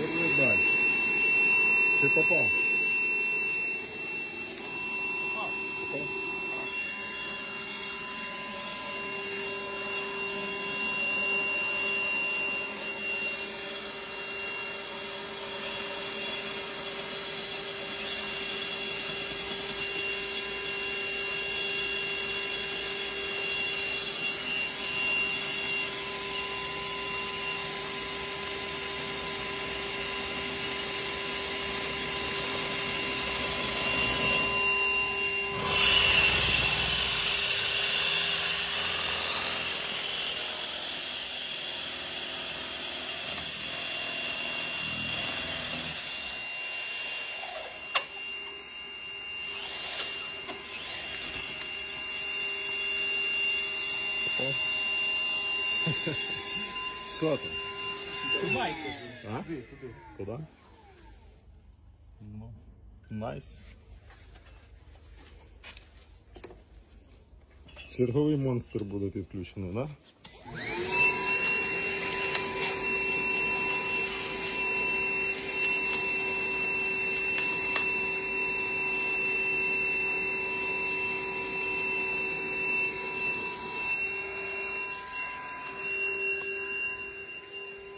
Як ви бачите, чи? Що там? А? Куди? Ну, найс. Черговий монстр буде підключений, да?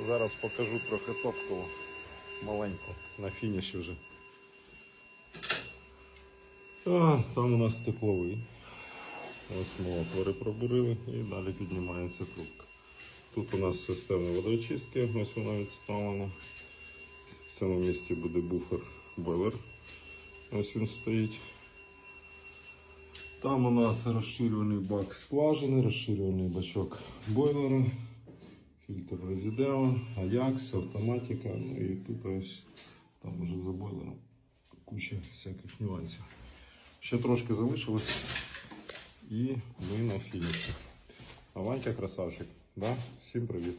Зараз покажу трохи топково маленько на фініші вже. А, там у нас тепловий. Ось ми отвори пробурили і далі піднімається трубка. Тут у нас система водоочистки, ось вона відставлена. В цьому місці буде буфер бойлер. Ось він стоїть. Там у нас розширюваний бак скважини, розширюваний бачок бойлера, фільтр Resideo, Ajax, автоматика. Ну і тут ось там вже за куча всяких нюансів. Ще трошки залишилось і ми на фініші. А Ванька красавчик. Да? Всім привіт.